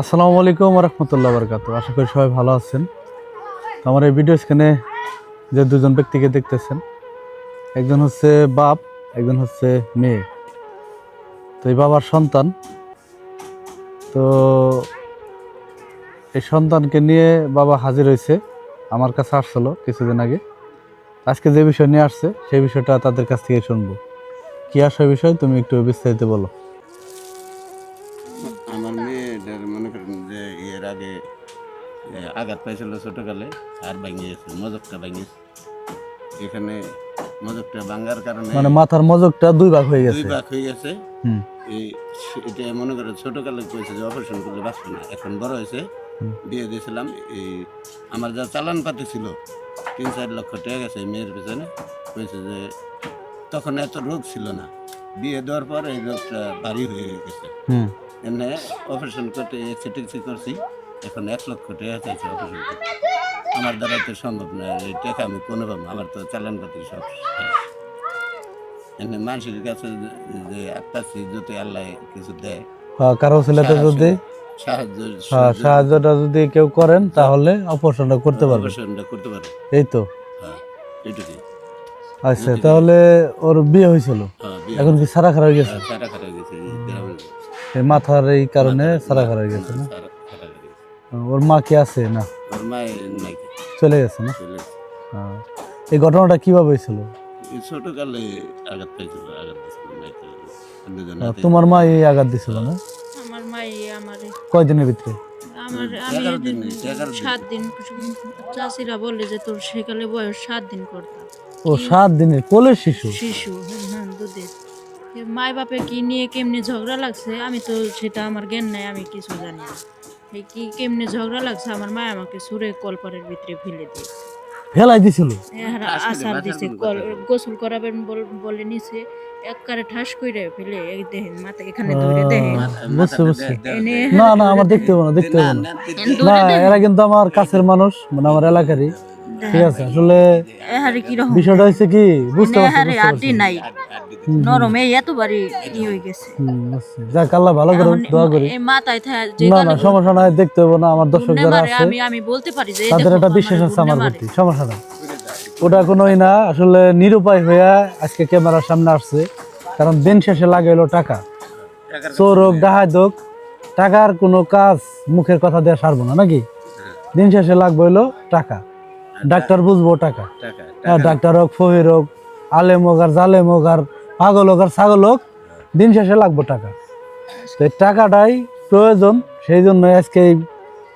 আসসালামু আলাইকুম রহমতুল্লাহ বরকাত আশা করি সবাই ভালো আছেন। তো আমার এই ভিডিও স্ক্রিনে যে দুজন ব্যক্তিকে দেখতেছেন, একজন হচ্ছে বাপ, একজন হচ্ছে মেয়ে। তো এই বাবার সন্তান। তো এই সন্তানকে নিয়ে বাবা হাজির হয়েছে আমার কাছে আসছিল কিছুদিন আগে। আজকে যে বিষয় নিয়ে আসছে, সেই বিষয়টা তাদের কাছ থেকে শুনব। কি আসে বিষয়, তুমি একটু বিস্তারিত বলো। আঘাত পাইছিল ছোটকালে আর ভাঙিয়েছে মজকটা ভাঙিয়েছে এখানে মজকটা ভাঙার কারণে মানে মাথার মজকটা দুই ভাগ হয়ে দুই ভাগ হয়ে গেছে। এই এটা মনে করে ছোটকালে কইছে যে অপারেশন করলে বাঁচবে না এখন বড় হয়েছে। দিয়ে দিয়েছিলাম এই আমার যা চালান পাতি ছিল তিন চার লক্ষ টাকা গেছে মেয়ের পিছনে। কইছে যে তখন এত রোগ ছিল না বিয়ে দেওয়ার পর এই রোগটা ভারী হয়ে গেছে। এমনি অপারেশন করতে এক্সিটেক্সি করছি। এখন এক লক্ষ টাকা চাইছে অপারেশন আমার দ্বারা তো সম্ভব না এই টাকা আমি কোনো পাবো আমার তো চালান পাতি সব। এমনি মানুষের কাছে যে- আত্মাছি যদি আল্লাহ কিছু দেয়। কারও ছেলেতে যদি সাহায্যটা যদি কেউ করেন তাহলে অপারেশনটা করতে পারবে। অপারেশনটা করতে পারে। এই তো। হ্যাঁ আচ্ছা তাহলে ওর বিয়ে হয়েছিল? হ্যাঁ এখন কি সারা খারাপ গেছে? মাথার এই কারণে সারা খারাপ গেছে না? সারা খারাপ গেছে ওর মা কি আছে? না। ওর নাকি চলে গেছে না? চলে গেছে। এই ঘটনাটা কীভাবে হয়েছিল? ছোটকালে আঘাত পাইছিল আঘাত তোমার মা এই আঘাত দিছিল না? আমার মাই আমার কয়দিনের ভিতরে? আমার আমি দিন এগারো দিন। সাত দিন চাষিরা বলে যে তোর সেকালে বয়স সাত দিন করতাম। ও সাত দিনের কোলের শিশু? শিশু হ্যাঁ দুধের। মায় বাপে কি নিয়ে কেমনি ঝগড়া লাগছে? আমি তো সেটা আমার জ্ঞান নাই আমি কিছু জানি না। কি কেমনে ঝগড়া লাগছে আমার মা আমাকে সুরে কলপারের ভিতরে ফেলে দিয়ে। ফেলাই দিছিল? আসার দিছে গোসল করাবেন বলে নিছে একবারে ঠাস কইরে ফেলে এই দেখেন মাথা এখানে ধরে দেখেন। বুঝছি বুঝছি না না আমার দেখতে হবে না দেখতে হবে না। না এরা কিন্তু আমার কাছের মানুষ মানে আমার এলাকারই। ঠিক আছে আসলে এহারে কি রকম বিষয়টা হচ্ছে কি বুঝতে পারছি নাই। নরম এই এতবারই ই হয়ে গেছে। যাক আল্লাহ ভালো এখন দোয়া করি। এই মাথায় থা যে না না সমস্যা নাই দেখতে হবে না আমার দর্শক যারা আছে আমি আমি বলতে পারি যে তাদের একটা বিশ্বাস আছে আমার প্রতি সমস্যা নাই। ওটা কোনোই না আসলে নিরুপায় হইয়া আজকে ক্যামেরার সামনে আসছে কারণ দিন শেষে লাগে হলো টাকা। চোর হোক ডাহাত হোক টাকার কোনো কাজ মুখের কথা দেওয়া সারবো না নাকি? দিন শেষে লাগবে হলো টাকা। ডাক্তার বুঝব টাকা। টাকা হ্যাঁ ডাক্তার হোক ফহির হোক আলেম হোক আর জালেম হোক আর পাগল হোক আর ছাগল হোক, দিন শেষে লাগবো টাকা। তো এই টাকাটাই প্রয়োজন, সেই জন্য আজকে এই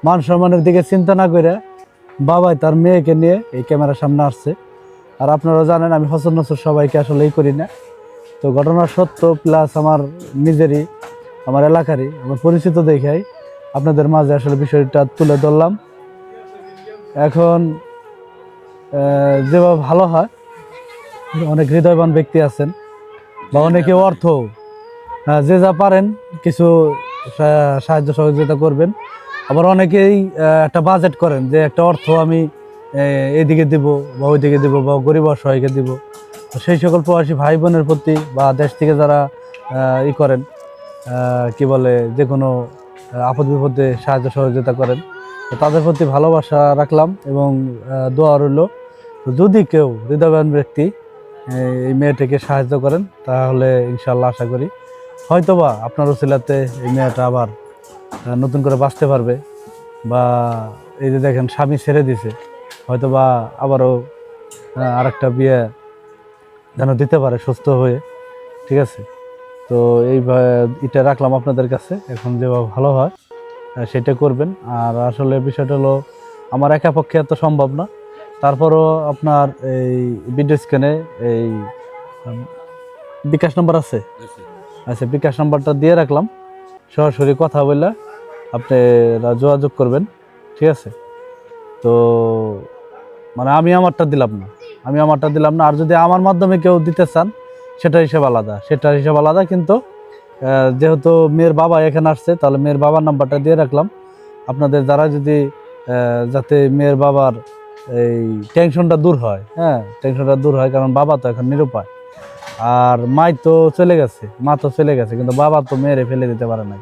মান সম্মানের দিকে চিন্তা না করে বাবাই তার মেয়েকে নিয়ে এই ক্যামেরার সামনে আসছে। আর আপনারা জানেন, আমি হসন নসর সবাইকে আসলে এই করি না। তো ঘটনা সত্য প্লাস আমার নিজেরই, আমার এলাকারই, আমার পরিচিত দেখাই। আপনাদের মাঝে আসলে বিষয়টা তুলে ধরলাম। এখন যেভাবে ভালো হয়, অনেক হৃদয়বান ব্যক্তি আছেন। বা অনেকে অর্থ যে যা পারেন কিছু সাহায্য সহযোগিতা করবেন। আবার অনেকেই একটা বাজেট করেন যে একটা অর্থ আমি এদিকে দিব বা ওইদিকে দিব বা গরিব অসহায়কে দিব। সেই সকল প্রবাসী ভাই বোনের প্রতি বা দেশ থেকে যারা ই করেন কি বলে, যে কোনো আপদ বিপদে সাহায্য সহযোগিতা করেন তাদের প্রতি ভালোবাসা রাখলাম এবং দোয়া রইল। যদি কেউ হৃদয়বান ব্যক্তি এই মেয়েটিকে সাহায্য করেন তাহলে ইনশাল্লাহ আশা করি হয়তোবা আপনার ওসিলাতে এই মেয়েটা আবার নতুন করে বাঁচতে পারবে। বা এই যে দেখেন স্বামী ছেড়ে দিছে হয়তোবা আবারও আহ, আরেকটা বিয়ে যেন দিতে পারে সুস্থ হয়ে ঠিক আছে? তো এই এটা রাখলাম আপনাদের কাছে এখন যেভাবে ভালো হয় সেটা করবেন। আর আসলে বিষয়টা হলো আমার একা পক্ষে এত সম্ভব না। তারপরও আপনার এই ভিডিও স্ক্যানে এই বিকাশ নাম্বার আছে? আচ্ছা বিকাশ নাম্বারটা দিয়ে রাখলাম। সরাসরি কথা বললে আপনারা যোগাযোগ করবেন ঠিক আছে? তো মানে আমি আমারটা দিলাম না। আমি আমারটা দিলাম না আর যদি আমার মাধ্যমে কেউ দিতে চান সেটা হিসেব আলাদা। সেটার হিসেব আলাদা কিন্তু যেহেতু মেয়ের বাবা এখানে আসছে তাহলে মেয়ের বাবার নাম্বারটা দিয়ে রাখলাম। আপনাদের যারা যদি যাতে মেয়ের বাবার এই টেনশনটা দূর হয় হ্যাঁ টেনশনটা দূর হয়, কারণ বাবা তো এখন নিরুপায়। আর মাই তো চলে গেছে, মা তো চলে গেছে, কিন্তু বাবা তো মেয়েরে ফেলে দিতে পারে নাই।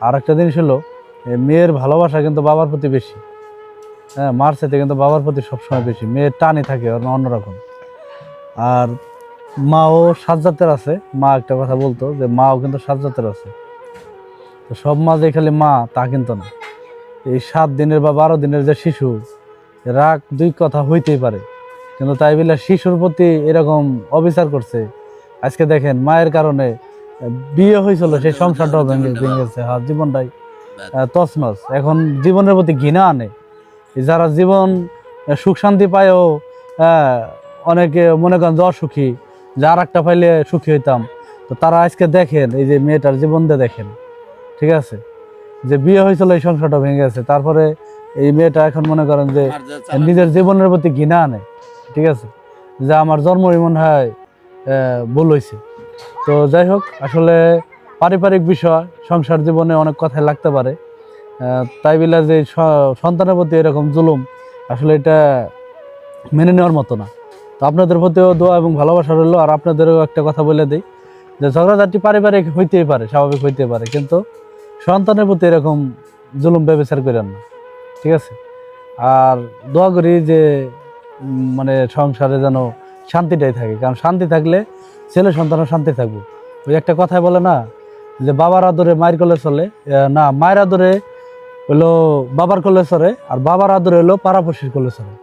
আর একটা জিনিস হলো মেয়ের ভালোবাসা কিন্তু বাবার প্রতি বেশি। হ্যাঁ মার সাথে কিন্তু বাবার প্রতি সবসময় বেশি। মেয়ের টানই থাকে অন্য- অন্যরকম। আর মাও সাত জাতের আছে। মা একটা কথা বলতো যে, মাও কিন্তু সাত জাতের আছে। তো সব মা যে খালি মা, তা কিন্তু না। এই সাত দিনের বা বারো দিনের যে শিশু রাগ দুই কথা হইতেই পারে। কিন্তু তাই বলে শিশুর প্রতি এরকম অবিচার করছে, আজকে দেখেন মায়ের কারণে বিয়ে হয়েছিল, সেই সংসারটাও ভেঙে ভেঙে গেছে। জীবনটাই তছনছ। এখন জীবনের প্রতি ঘৃণা আনে। যারা জীবন সুখ শান্তি পায়ও অনেকে মনে করেন যে সুখী যে আর একটা পাইলে সুখী হইতাম। তো তারা আজকে দেখেন, এই যে মেয়েটার জীবন দিয়ে দেখেন, ঠিক আছে? যে বিয়ে হয়েছিল, এই সংসারটা ভেঙে গেছে। তারপরে এই মেয়েটা এখন মনে করেন যে নিজের জীবনের প্রতি ঘৃণা আনে ঠিক আছে? যে আমার জন্মই মনে হয় ভুল হয়েছে তো যাই হোক আসলে পারিবারিক বিষয় সংসার জীবনে অনেক কথাই লাগতে পারে। তাই বলে যে সন্তানের প্রতি এরকম জুলুম আসলে এটা মেনে নেওয়ার মতো না। তো আপনাদের প্রতিও দোয়া এবং ভালোবাসা রইল আর আপনাদেরও একটা কথা বলে দিই যে ঝগড়াঝাটি পারিবারিক হইতেই পারে স্বাভাবিক হইতে পারে কিন্তু সন্তানের প্রতি এরকম জুলুম ব্যবচার করেন না। ঠিক আছে? আর দোয়া করি যে মানে সংসারে যেন শান্তিটাই থাকে। কারণ শান্তি থাকলে ছেলে সন্তানও শান্তি থাকব। ওই একটা কথাই বলে না, যে বাবার আদরে মায়ের কোলে চলে না, মায়ের আদরে হলো বাবার কোলে চলে আর বাবার আদরে হলো পাড়াপড়শির কোলে চলে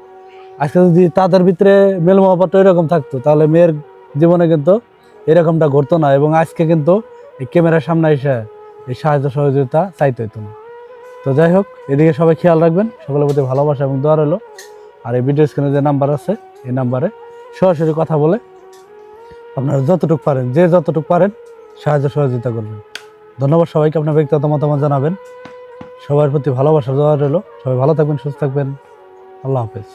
আজকে যদি তাদের ভিতরে মেল এরকম থাকতো, তাহলে মেয়ের জীবনে কিন্তু এরকমটা ঘটতো না, এবং আজকে কিন্তু এই ক্যামেরার সামনে এসে এই সাহায্য সহযোগিতা চাইতে হতো না। তো যাই হোক, এদিকে সবাই খেয়াল রাখবেন, সকলের প্রতি ভালোবাসা এবং দোয়া রইল। আর এই ভিডিও স্ক্রিনে যে নাম্বার আছে, এই নাম্বারে সরাসরি কথা বলে আপনারা যতটুকু পারেন, যে যতটুকু পারেন সাহায্য সহযোগিতা করবেন। ধন্যবাদ সবাইকে, আপনার ব্যক্তিগত মতামত জানাবেন। সবার প্রতি ভালোবাসা দেওয়া রইল। সবাই ভালো থাকবেন, সুস্থ থাকবেন। আল্লাহ হাফেজ।